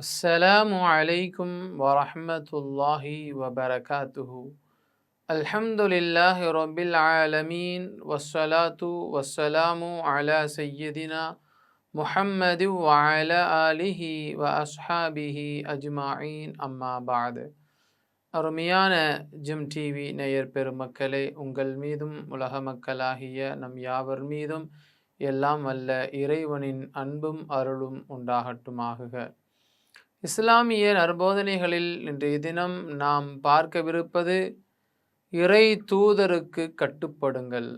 السلام عليكم ورحمة الله وبركاته الحمد لله رب العالمين والصلاة والسلام على سيدنا محمد وعلى آله وأصحابه أجمعين أما بعد அருமையான gym TV நேயர் பெருமக்களே உங்கள் மீதும் உலக மக்களாகிய நம் யாவர் மீதும் எல்லாம் வல்ல இறைவனின் அன்பும் அருளும் உண்டாகட்டுமாகுக இஸ்லாமிய நற்போதனைகளில் இன்றைய தினம் நாம் பார்க்கவிருப்பது இறை தூதருக்கு கட்டுப்படுங்கள்.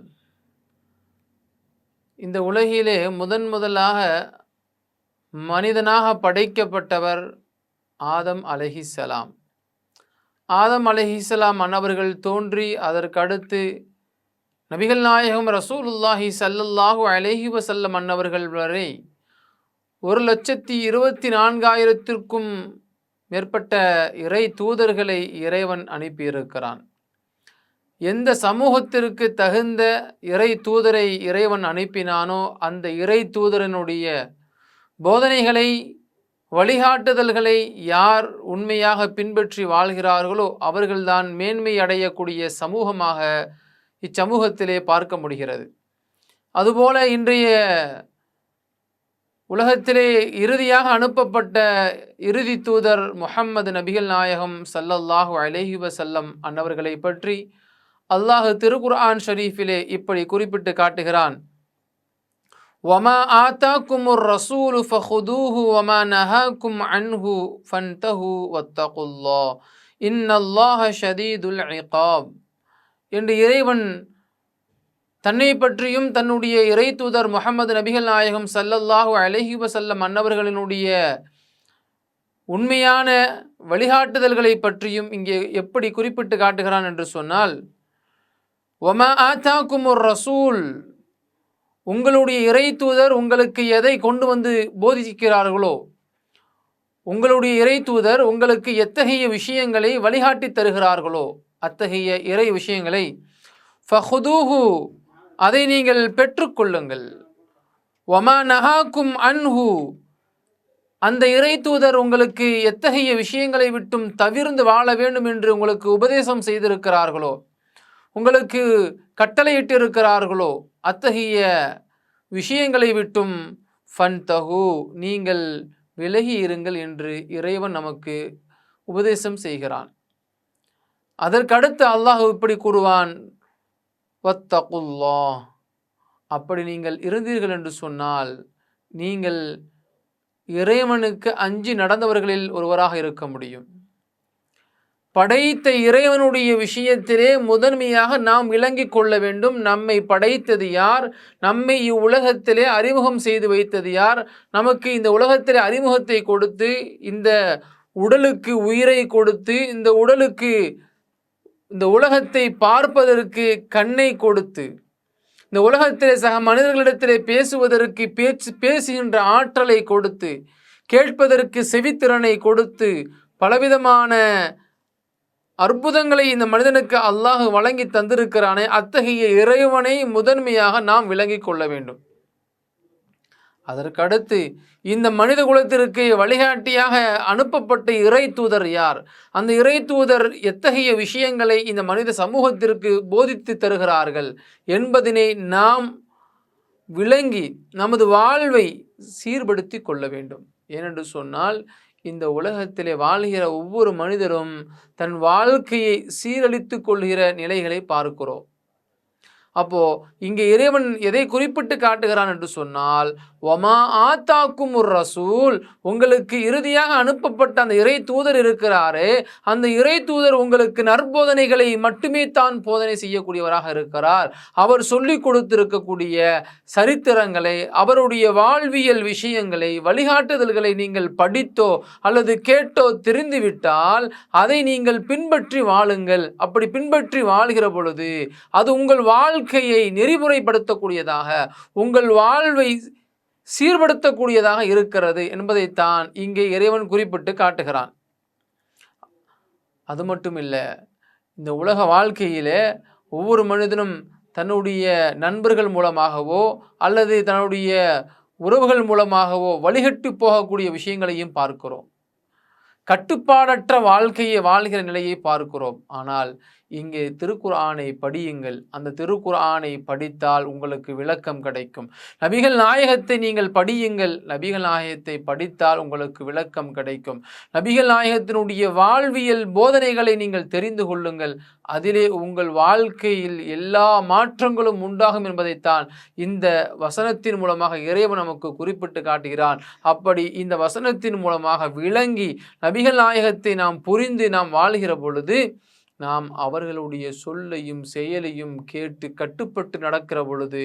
இந்த உலகிலே முதன் முதலாக மனிதனாக படைக்கப்பட்டவர் ஆதம் அலஹிசலாம் ஆதம் அலஹிசலாம் மன்னவர்கள் தோன்றி அதற்கடுத்து நபிகள் நாயகம் ரசூலுல்லாஹி சல்லல்லாஹு அலஹி வசல்லம் மன்னவர்கள் வரை ஒரு லட்சத்தி இருபத்தி நான்காயிரத்திற்கும் மேற்பட்ட இறை தூதர்களை இறைவன் அனுப்பியிருக்கிறான். எந்த சமூகத்திற்கு தகுந்த இறை தூதரை இறைவன் அனுப்பினானோ அந்த இறை தூதரனுடைய போதனைகளை வழிகாட்டுதல்களை யார் உண்மையாக பின்பற்றி வாழ்கிறார்களோ அவர்கள்தான் மேன்மை அடையக்கூடிய சமூகமாக இச்சமூகத்திலே பார்க்க முடிகிறது. அதுபோல இன்றைய உலகத்திலே இறுதியாக அனுப்பப்பட்ட இறுதி தூதர் முஹம்மது நபிகள் நாயகம் சல்லல்லாஹு அலேஹி வசல்லம் அன்னவர்களை பற்றி அல்லாஹு திருகுர்ஆன் ஷரீஃபிலே இப்படி குறிப்பிட்டு காட்டுகிறான். வமா ஆத்தாக்குமுர் ரசூலு ஃபஹுதூஹு வமா நஹாக்கும் அன்ஹு ஃபன்தஹு வத்தகுல்லா. இன்னல்லாஹ ஷதீதுல் இகாப். என்று இறைவன் தன்னை பற்றியும் தன்னுடைய இறை தூதர் முகமது நபிகள் நாயகம் சல்லல்லாஹு அலஹி வசல்லம் மன்னவர்களினுடைய உண்மையான வழிகாட்டுதல்களை பற்றியும் இங்கே எப்படி குறிப்பிட்டு காட்டுகிறான் என்று சொன்னால் ஒமா ஆத்தா குமுர் ரசூல் உங்களுடைய இறை தூதர் உங்களுக்கு எதை கொண்டு வந்து போதிக்கிறார்களோ உங்களுடைய இறை தூதர் உங்களுக்கு எத்தகைய விஷயங்களை வழிகாட்டி தருகிறார்களோ அத்தகைய இறை விஷயங்களை ஃபஹுதூஹு அதை நீங்கள் பெற்றுக்கொள்ளுங்கள். ஒமா நஹாக்கும் அன்ஹு. அந்த இறை தூதர் உங்களுக்கு எத்தகைய விஷயங்களை விட்டும் தவிர்ந்து வாழ வேண்டும் என்று உங்களுக்கு உபதேசம் செய்திருக்கிறார்களோ உங்களுக்கு கட்டளையிட்டு இருக்கிறார்களோ அத்தகைய விஷயங்களை விட்டும் ஃபன் தகு நீங்கள் விலகி இருங்கள் என்று இறைவன் நமக்கு உபதேசம் செய்கிறான். அதற்கடுத்து அல்லாஹ் இப்படி கூறுவான் வத்தகுல்லா அப்படி நீங்கள் இருந்தீர்கள் என்று சொன்னால் நீங்கள் இறைவனுக்கு அஞ்சு நடந்தவர்களில் ஒருவராக இருக்க முடியும். படைத்த இறைவனுடைய விஷயத்திலே முதன்மையாக நாம் விளங்கி கொள்ள வேண்டும். நம்மை படைத்தது யார்? நம்மை இவ்வுலகத்திலே அறிமுகம் செய்து வைத்தது யார்? நமக்கு இந்த உலகத்திலே அறிமுகத்தை கொடுத்து இந்த உடலுக்கு உயிரை கொடுத்து இந்த உடலுக்கு இந்த உலகத்தை பார்ப்பதற்கு கண்ணை கொடுத்து இந்த உலகத்திலே சக மனிதர்களிடத்திலே பேசுவதற்கு பேச்சு பேசுகின்ற ஆற்றலை கொடுத்து கேட்பதற்கு செவித்திறனை கொடுத்து பலவிதமான அற்புதங்களை இந்த மனிதனுக்கு அல்லாஹ் வழங்கி தந்திருக்கிறானே அத்தகைய இறைவனை முதன்மையாக நாம் விளங்கி கொள்ள வேண்டும். அதற்கடுத்து இந்த மனித குலத்திற்கு வழிகாட்டியாக அனுப்பப்பட்ட இறை தூதர் யார்? அந்த இறை தூதர் எத்தகைய விஷயங்களை இந்த மனித சமூகத்திற்கு போதித்து தருகிறார்கள் என்பதனை நாம் விளங்கி நமது வாழ்வை சீர்படுத்தி கொள்ள வேண்டும். ஏனென்று சொன்னால் இந்த உலகத்திலே வாழ்கிற ஒவ்வொரு மனிதரும் தன் வாழ்க்கையை சீரழித்து கொள்கிற நிலைகளை பார்க்கிறோம். அப்போ இங்கே இறைவன் எதை குறிப்பிட்டு காட்டுகிறான் என்று சொன்னால் ஒமா ஆத்தாக்கும் ஒரு ரசூல் உங்களுக்கு இறுதியாக அனுப்பப்பட்ட அந்த இறை தூதர் இருக்கிறாரே அந்த இறை தூதர் உங்களுக்கு நற்போதனைகளை மட்டுமே தான் போதனை செய்யக்கூடியவராக இருக்கிறார். அவர் சொல்லி கொடுத்திருக்கக்கூடிய சரித்திரங்களை அவருடைய வாழ்வியல் விஷயங்களை வழிகாட்டுதல்களை நீங்கள் படித்தோ அல்லது கேட்டோ தெரிந்துவிட்டால் அதை நீங்கள் பின்பற்றி வாழுங்கள். அப்படி பின்பற்றி வாழ்கிற பொழுது அது உங்கள் வாழ்க்கையை நெறிமுறைப்படுத்தக்கூடியதாக உங்கள் வாழ்வை சீர்படுத்தக்கூடியதாக இருக்கிறது என்பதைத்தான் இங்கே இறைவன் குறிப்பிட்டு காட்டுகிறான். அது மட்டும் இல்லை இந்த உலக வாழ்க்கையிலே ஒவ்வொரு மனிதனும் தன்னுடைய நண்பர்கள் மூலமாகவோ அல்லது தன்னுடைய உறவுகள் மூலமாகவோ வழிகட்டு போகக்கூடிய விஷயங்களையும் பார்க்கிறோம். கட்டுப்பாடற்ற வாழ்க்கையை வாழ்கிற நிலையை பார்க்கிறோம். ஆனால் இங்கே திருக்குர்ஆனை படியுங்கள். அந்த திருக்குர்ஆனை படித்தால் உங்களுக்கு விளக்கம் கிடைக்கும். நபிகள் நாயகத்தை நீங்கள் படியுங்கள். நபிகள் நாயகத்தை படித்தால் உங்களுக்கு விளக்கம் கிடைக்கும். நபிகள் நாயகத்தினுடைய வாழ்வியல் போதனைகளை நீங்கள் தெரிந்து கொள்ளுங்கள். அதிலே உங்கள் வாழ்க்கையில் எல்லா மாற்றங்களும் உண்டாகும் என்பதைத்தான் இந்த வசனத்தின் மூலமாக இறைவன் நமக்கு குறிப்பிட்டு காட்டுகிறான். அப்படி இந்த வசனத்தின் மூலமாக விளங்கி நபிகள் நாயகத்தை நாம் புரிந்து நாம் வாழ்கிற பொழுது நாம் அவர்களுடைய சொல்லையும் செயலையும் கேட்டு கட்டுப்பட்டு நடக்கிற பொழுது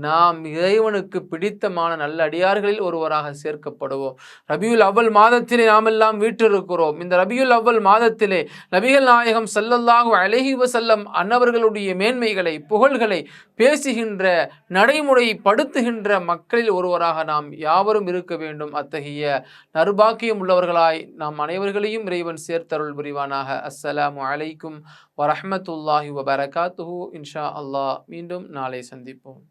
நாம் இறைவனுக்கு பிடித்தமான நல்ல அடியார்களில் ஒருவராக சேர்க்கப்படுவோம். ரபியுல் அவ்வல் மாதத்திலே நாம் எல்லாம் வீற்றிருக்கிறோம். இந்த ரபியுல் அவ்வல் மாதத்திலே நபிகள் நாயகம் சல்லல்லாஹு அழகி வசல்லம் அன்னவர்களுடைய மேன்மைகளை புகழ்களை பேசுகின்ற நடைமுறைப்படுத்துகின்ற மக்களில் ஒருவராக நாம் யாவரும் இருக்க வேண்டும். அத்தகைய நர்பாக்கியம் உள்ளவர்களாய் நாம் அனைவர்களையும் இறைவன் சேர்த்தருள் புரிவானாக. அஸ்ஸலாமு அலைக்கும் வரஹமத்துல்லாஹி வபரகாத்துஹு. இன்ஷா அல்லாஹ் மீண்டும் நாளை சந்திப்போம்.